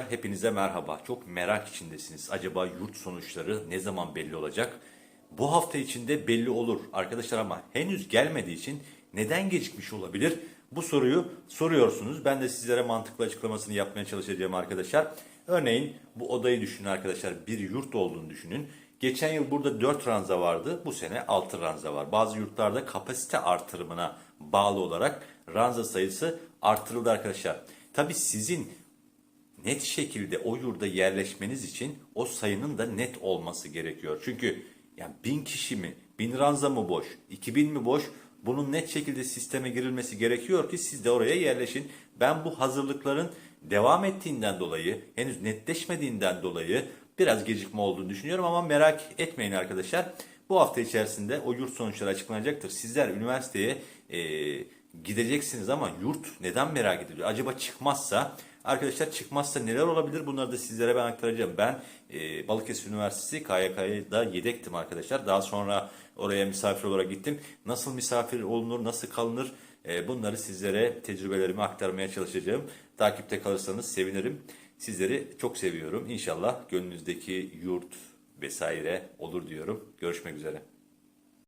Hepinize merhaba. Çok merak içindesiniz. Acaba yurt sonuçları ne zaman belli olacak? Bu hafta içinde belli olur arkadaşlar ama henüz gelmediği için neden gecikmiş olabilir? Bu soruyu soruyorsunuz. Ben de sizlere mantıklı açıklamasını yapmaya çalışacağım arkadaşlar. Örneğin bu odayı düşünün arkadaşlar. Bir yurt olduğunu düşünün. Geçen yıl burada 4 ranza vardı. Bu sene 6 ranza var. Bazı yurtlarda kapasite artırımına bağlı olarak ranza sayısı artırıldı arkadaşlar. Tabi sizin net şekilde o yurda yerleşmeniz için o sayının da net olması gerekiyor. Çünkü yani bin kişi mi, bin ranza mı boş, iki bin mi boş bunun net şekilde sisteme girilmesi gerekiyor ki siz de oraya yerleşin. Ben bu hazırlıkların devam ettiğinden dolayı, henüz netleşmediğinden dolayı biraz gecikme olduğunu düşünüyorum ama merak etmeyin arkadaşlar. Bu hafta içerisinde o yurt sonuçları açıklanacaktır. Sizler üniversiteye e, gideceksiniz ama yurt neden merak ediliyor? Acaba çıkmazsa Arkadaşlar çıkmazsa neler olabilir bunları da sizlere ben aktaracağım. Ben e, Balıkesir Üniversitesi KYK'da yedektim arkadaşlar. Daha sonra oraya misafir olarak gittim. Nasıl misafir olunur, nasıl kalınır e, bunları sizlere tecrübelerimi aktarmaya çalışacağım. Takipte kalırsanız sevinirim. Sizleri çok seviyorum. İnşallah gönlünüzdeki yurt vesaire olur diyorum. Görüşmek üzere.